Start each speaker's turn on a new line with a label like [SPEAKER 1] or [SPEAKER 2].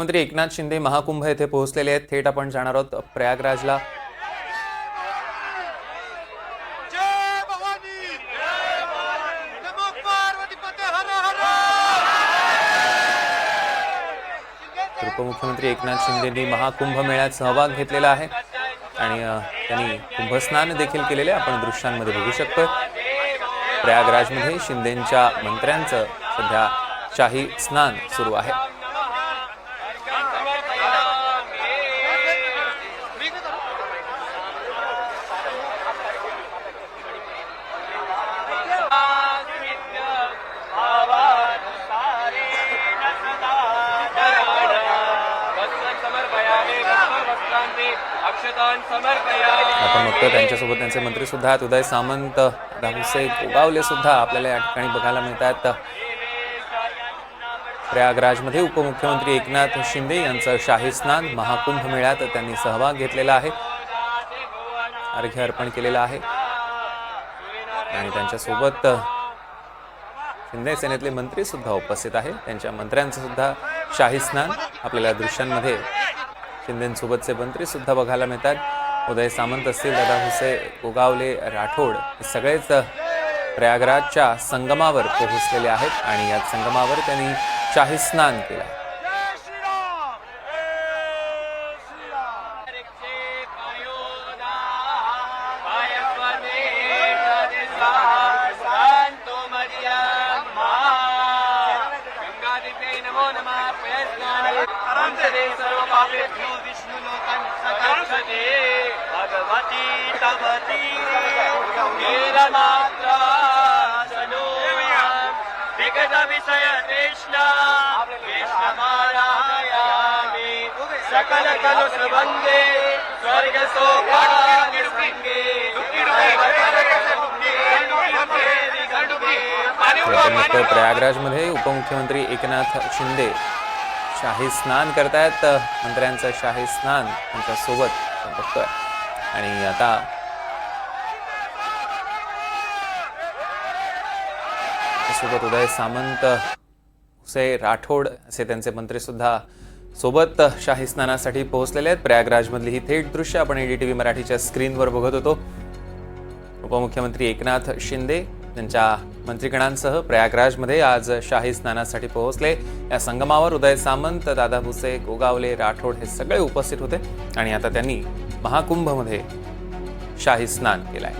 [SPEAKER 1] मुख्यमंत्री एकनाथ शिंदे महाकुंभ येथे पोहोचलेले आहेत. थेट आपण जाणार आहोत प्रयागराजला. उपमुख्यमंत्री एकनाथ शिंदेंनी महाकुंभ मेळ्यात सहभाग घेतलेला आहे. आणि त्यांनी कुंभस्नान देखील केलेले. आपण दृश्यांमध्ये बघू शकतो प्रयागराजमध्ये शिंदेंच्या मंत्र्यांचं सध्या शाही स्नान सुरू आहे. आपण त्यांच्यासोबत त्यांचे मंत्री सुद्धा आहेत. उदय सामंत दामुसे गोगावले सुद्धा आपल्याला या ठिकाणी बघायला मिळतात. प्रयागराजमध्ये उपमुख्यमंत्री एकनाथ शिंदे यांचं शाही स्नान महाकुंभ मेळ्यात त्यांनी सहभाग घेतलेला आहे. अर्घ्य अर्पण केलेला आहे. आणि त्यांच्यासोबत शिंदे सेनेतले मंत्री सुद्धा उपस्थित आहेत. त्यांच्या मंत्र्यांचं सुद्धा शाही स्नान आपल्याला दृश्यांमध्ये शिंदेसोबतचे मंत्री सुद्धा बघायला मिळतात. उदय सामंत असतील दादा हुसे गोगावले राठोड हे सगळेच प्रयागराजच्या संगमावर पोहोचलेले आहेत आणि या संगमावर त्यांनी शाही स्नान केलं
[SPEAKER 2] सकल कलुष वन्दे स्वर्ग
[SPEAKER 1] तर आपण प्रयागराजमध्ये उपमुख्यमंत्री एकनाथ शिंदे शाही स्नान करतायत मंत्र्यांचं शाही स्नान त्यांच्यासोबत आपण बघतोय. आणि आता सोबत उदय सामंत हुसे राठोड असे त्यांचे मंत्री सुद्धा सोबत शाही स्नानासाठी पोहोचलेले आहेत. प्रयागराजमधली ही थेट दृश्य आपण ईडी टी व्ही मराठीच्या स्क्रीनवर बघत होतो. उपमुख्यमंत्री एकनाथ शिंदे त्यांच्या मंत्रीगणांसह प्रयागराजमध्ये आज शाही स्नानासाठी पोहोचले. या संगमावर उदय सामंत दादा भुसे गोगावले राठोड हे सगळे उपस्थित होते आणि आता त्यांनी महाकुंभमध्ये शाही स्नान केलंय.